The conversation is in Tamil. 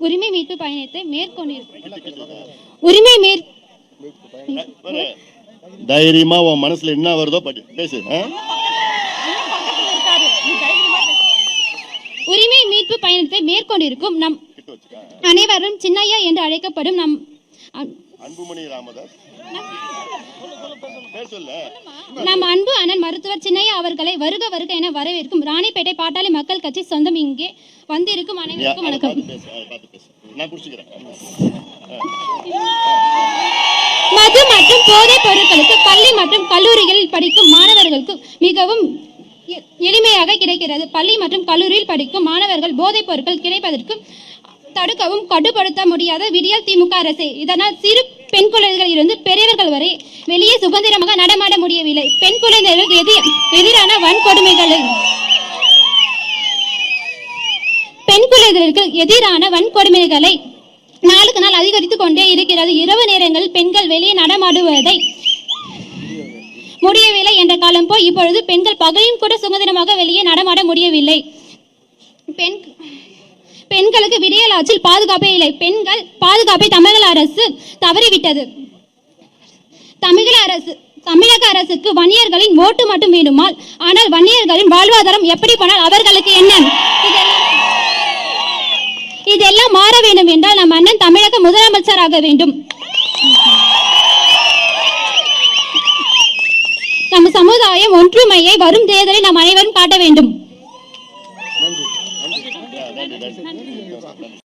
உரிமை மீட்பு பயணத்தை உரிமை மேற் தைரியமா உன் மனசுல என்ன வருதோ பேசு? உரிமை மீட்பு பயணத்தை மேற்கொண்டிருக்கும் நம். அனைவரும் சின்னையா என்று அழைக்கப்படும் நம் அன்புமணி ராமதாஸ். நம் அன்பு அண்ணன் மருத்துவர் சின்னையா அவர்களை வருக வருக என வரவேற்கும் ராணிப்பேட்டை பாட்டாளி மக்கள் கட்சி சொந்தம் இங்கே வந்திருக்கும் அனைவருக்கும் வணக்கம். மது மற்றும் போதைப் பொருட்களுக்கு பள்ளி மற்றும் கல்லூரிகளில் படிக்கும் மாணவர்களுக்கு மிகவும் எ- எளிமையாக கிடைக்கிறது. பள்ளி மற்றும் கல்லூரியில் படிக்கும் மாணவர்கள் போதைப் பொருட்கள் கிடைப்பதற்கு தடுக்கவும் கட்டுப்படுத்த முடியாத விடியல் திமுக அரசு. இதனால் சிறு பெண் குழந்தைகளில் இருந்து பெரியவர்கள் வரை வெளியே சுதந்திரமாக நடமாட முடியவில்லை. பெண் குழந்தைகளுக்கு எதிர் எதிரான வன்கொடுமைகளை பெண் குழந்தைகளுக்கு எதிரான வன்கொடுமைகளை நாளுக்கு நாள் அதிகரித்துக் கொண்டே இருக்கிறது. இரவு நேரங்களில் பெண்கள் வெளியே நடமாடுவதை முடியவில்லை என்ற காலம் போய் இப்பொழுது பெண்கள் பகலையும் கூட சுதந்திரமாக வெளியே நடமாட முடியவில்லை. பெண் பெண்களுக்கு விடியல் பாதுகாப்பே இல்லை. பெண்கள் பாதுகாப்பை தமிழக அரசு தவறிவிட்டது. தமிழக அரசு தமிழக அரசுக்கு வன்னியர்களின் ஓட்டு மட்டும் வேண்டுமால் ஆனால் வன்னியர்களின் வாழ்வாதாரம் எப்படி போனால் அவர்களுக்கு என்ன? இதெல்லாம் இதெல்லாம் மாற வேண்டும் என்றால் நம் அண்ணன் தமிழக முதலமைச்சராக வேண்டும். நம் சமுதாயம் ஒற்றுமையை வரும் தேர்தலில் நாம் அனைவரும் காட்ட வேண்டும். Nerede? Nerede?